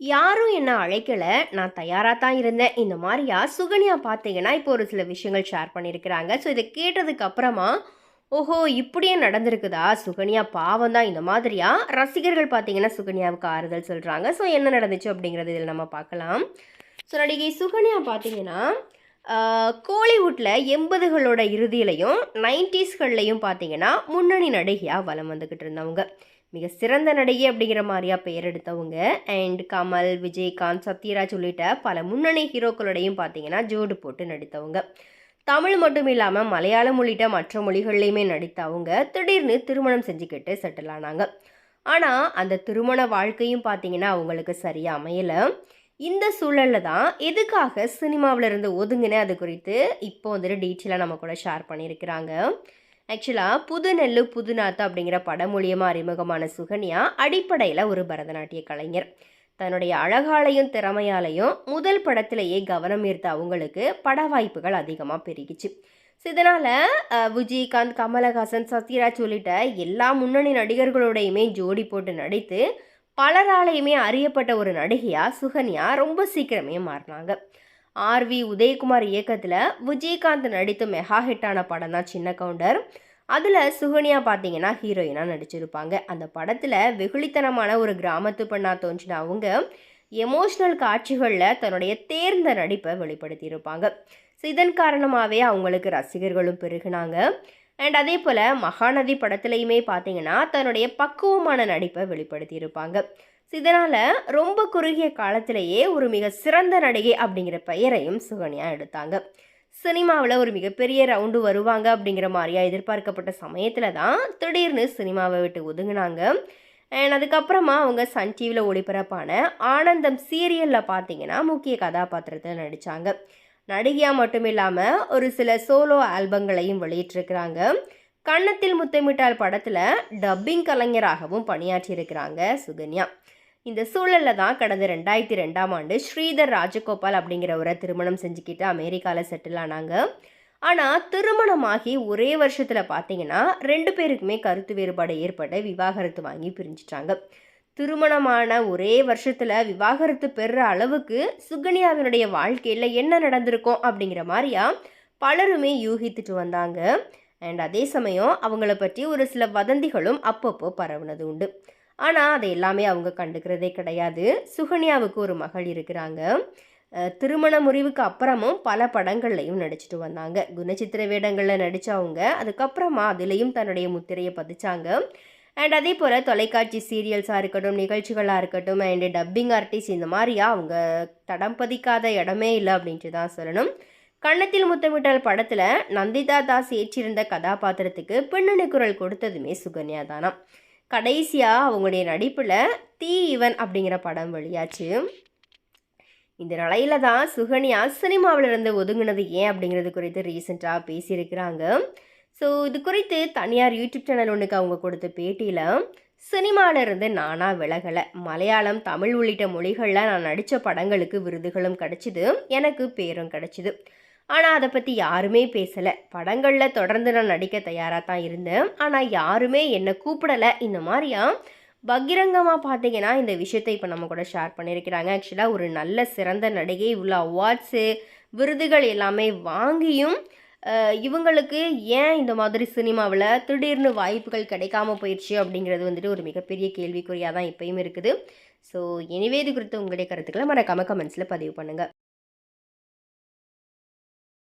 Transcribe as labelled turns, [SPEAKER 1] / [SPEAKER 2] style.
[SPEAKER 1] யாரும் என்ன அழைக்கலை. நான் தயாராக தான் இருந்தேன். இந்த மாதிரியா சுகன்யா பார்த்தீங்கன்னா இப்போ ஒரு சில விஷயங்கள் ஷேர் பண்ணியிருக்கிறாங்க. ஸோ இதை கேட்டதுக்கு அப்புறமா ஓஹோ இப்படியே நடந்திருக்குதா? சுகன்யா பாவம் தான். இந்த மாதிரியா? ரசிகர்கள் பார்த்தீங்கன்னா சுகன்யாவுக்கு ஆறுதல் சொல்கிறாங்க ஸோ என்ன நடந்துச்சு அப்படிங்கிறது இதில் நம்ம பார்க்கலாம். ஸோ நடிகை சுகன்யா பார்த்தீங்கன்னா கோலிவுட்டில் எண்பதுகளோட இறுதியிலையும் நைன்டிஸ்கள்லையும் பார்த்தீங்கன்னா முன்னணி நடிகையாக வலம் வந்துக்கிட்டு இருந்தவங்க. மிக சிறந்த நடிகை அப்படிங்கிற மாதிரியா பெயர் எடுத்தவங்க. அண்ட் கமல் விஜயகாந்த் சத்யராஜ் உள்ளிட்ட பல முன்னணி ஹீரோக்களோடையும் பார்த்தீங்கன்னா ஜோடு போட்டு நடித்தவங்க. தமிழ் மட்டும் இல்லாமல் மலையாளம் உள்ளிட்ட மற்ற மொழிகள்லையுமே நடித்த அவங்க திடீர்னு திருமணம் செஞ்சுக்கிட்டு செட்டில் ஆனாங்க. ஆனால் அந்த திருமண வாழ்க்கையும் பார்த்தீங்கன்னா அவங்களுக்கு சரியாக அமையலை. இந்த சூழலில் தான் எதுக்காக சினிமாவில் இருந்து அது குறித்து இப்போ வந்துட்டு டீட்டெயிலாக நம்ம கூட ஷேர் பண்ணியிருக்கிறாங்க. ஆக்சுவலாக புது நெல்லு புதுநாத்து அப்படிங்கிற படம் மூலியமாக அறிமுகமான சுகன்யா அடிப்படையில் ஒரு பரதநாட்டிய கலைஞர். தன்னுடைய அழகாலையும் திறமையாலையும் முதல் படத்திலேயே கவனம் ஈர்த்த அவங்களுக்கு பட வாய்ப்புகள் அதிகமாக பெருகிச்சு. ஸோ இதனால் விஜயகாந்த் கமலஹாசன் சத்யராஜ் உள்ளிட்ட எல்லா முன்னணி நடிகர்களோடையுமே ஜோடி போட்டு நடித்து பலராலையுமே அறியப்பட்ட ஒரு நடிகையாக சுகன்யா ரொம்ப சீக்கிரமே மாறினாங்க. ஆர்வி உதயகுமார் இயக்கத்தில் விஜயகாந்த் நடித்த மெகா ஹிட்டான படம் தான் சின்ன கவுண்டர். அதில் சுகன்யா பார்த்தீங்கன்னா ஹீரோயினாக நடிச்சிருப்பாங்க. அந்த படத்தில் வெகுளித்தனமான ஒரு கிராமத்து பெண்ணாக தோன்றின அவங்க எமோஷ்னல் காட்சிகளில் தன்னுடைய தேர்ந்த நடிப்பை வெளிப்படுத்தியிருப்பாங்க. ஸோ இதன் காரணமாகவே அவங்களுக்கு ரசிகர்களும் பெருகினாங்க. அண்ட் அதே போல் மகாநதி படத்துலையுமே பார்த்தீங்கன்னா தன்னுடைய பக்குவமான நடிப்பை வெளிப்படுத்தியிருப்பாங்க. ஸோ இதனால் ரொம்ப குறுகிய காலத்திலேயே ஒரு மிக சிறந்த நடிகை அப்படிங்கிற பெயரையும் சுகன்யா எடுத்தாங்க. சினிமாவில் ஒரு மிகப்பெரிய ரவுண்டு வருவாங்க அப்படிங்கிற மாதிரியா எதிர்பார்க்கப்பட்ட சமயத்தில் தான் திடீர்னு சினிமாவை விட்டு ஒதுங்கினாங்க. அண்ட் அதுக்கப்புறமா அவங்க சன் டிவியில் ஒளிபரப்பான ஆனந்தம் சீரியலில் பார்த்தீங்கன்னா முக்கிய கதாபாத்திரத்தில் நடித்தாங்க நடிகையாக மட்டும் இல்லாமல் ஒரு சில சோலோ ஆல்பங்களையும் வெளியிட்டிருக்கிறாங்க. கன்னத்தில் முத்தமிட்டால் படத்தில் டப்பிங் கலைஞராகவும் பணியாற்றியிருக்கிறாங்க சுகன்யா. இந்த சூழலில் தான் கடந்த ரெண்டாயிரத்தி ரெண்டாம் ஆண்டு ஸ்ரீதர் ராஜகோபால் அப்படிங்கிறவரை திருமணம் செஞ்சுக்கிட்டு அமெரிக்காவில் செட்டில் ஆனாங்க. ஆனால் திருமணமாகி ஒரே வருஷத்தில் பார்த்தீங்கன்னா ரெண்டு பேருக்குமே கருத்து வேறுபாடு ஏற்பட்டு விவாகரத்து வாங்கி பிரிஞ்சிட்டாங்க. திருமணமான ஒரே வருஷத்தில் விவாகரத்து பெறுற அளவுக்கு சுகன்யாவினுடைய வாழ்க்கையில் என்ன நடந்திருக்கும் அப்படிங்கிற மாதிரியா பலருமே யூகித்துட்டு வந்தாங்க. அண்ட் அதே சமயம் அவங்கள பற்றி ஒரு சில வதந்திகளும் அப்பப்போ பரவுனது உண்டு. ஆனால் அதை எல்லாமே அவங்க கண்டுக்கிறதே கிடையாது. சுகன்யாவுக்கு ஒரு மகள் இருக்கிறாங்க. திருமண முறிவுக்கு அப்புறமும் பல படங்கள்லையும் நடிச்சிட்டு வந்தாங்க. குணச்சித்திர வேடங்களில் நடித்த அவங்க அதுக்கப்புறமா அதுலேயும் தன்னுடைய முத்திரையை பதிச்சாங்க. அண்ட் அதே போல் தொலைக்காட்சி சீரியல்ஸாக இருக்கட்டும் நிகழ்ச்சிகளாக இருக்கட்டும் அண்ட் டப்பிங் ஆர்டிஸ்ட் இந்த மாதிரியா அவங்க தடம் பதிக்காத இடமே இல்லை அப்படின்ட்டு தான் சொல்லணும். கண்ணத்தில் முத்தமிட்டல் படத்தில் நந்திதா தாஸ் ஏற்றிருந்த கதாபாத்திரத்துக்கு பின்னணி குரல் கொடுத்ததுமே சுகன்யா தானாம் கடைசியாக அவங்களுடைய நடிப்பில் தீ இவன் அப்படிங்கிற படம் வெளியாச்சு. இந்த நிலையில தான் சுகன்யா சினிமாவிலிருந்து ஒதுங்கினது ஏன் அப்படிங்கிறது குறித்து ரீசெண்டாக பேசியிருக்கிறாங்க. ஸோ இது குறித்து தனியார் யூடியூப் சேனல் ஒன்றுக்கு அவங்க கொடுத்த பேட்டியில் சினிமாவிலிருந்து நானாக விலகலை. மலையாளம் தமிழ் உள்ளிட்ட மொழிகளில் நான் நடித்த படங்களுக்கு விருதுகளும் கிடச்சிது எனக்கு பேரும் கிடச்சிது. ஆனால் அதை பற்றி யாருமே பேசலை. படங்களில் தொடர்ந்து நான் நடிக்க தயாராக தான் இருந்தேன். ஆனால் யாருமே என்னை கூப்பிடலை. இந்த மாதிரியா? பகிரங்கமாக பார்த்தீங்கன்னா இந்த விஷயத்தை இப்போ நம்ம கூட ஷேர் பண்ணியிருக்கிறாங்க. ஆக்சுவலாக ஒரு நல்ல சிறந்த நடிகை உள்ள அவார்ட்ஸு விருதுகள் எல்லாமே வாங்கியும் இவங்களுக்கு ஏன் இந்த மாதிரி சினிமாவில் திடீர்னு வாய்ப்புகள் கிடைக்காம போயிடுச்சு அப்படிங்கிறது வந்துட்டு ஒரு மிகப்பெரிய கேள்விக்குறியாக தான் இப்போயும் இருக்குது. ஸோ எனிவே இது குறித்து உங்களுடைய கருத்துக்களை மறக்காமல் கமெண்ட்ஸில் பதிவு பண்ணுங்கள்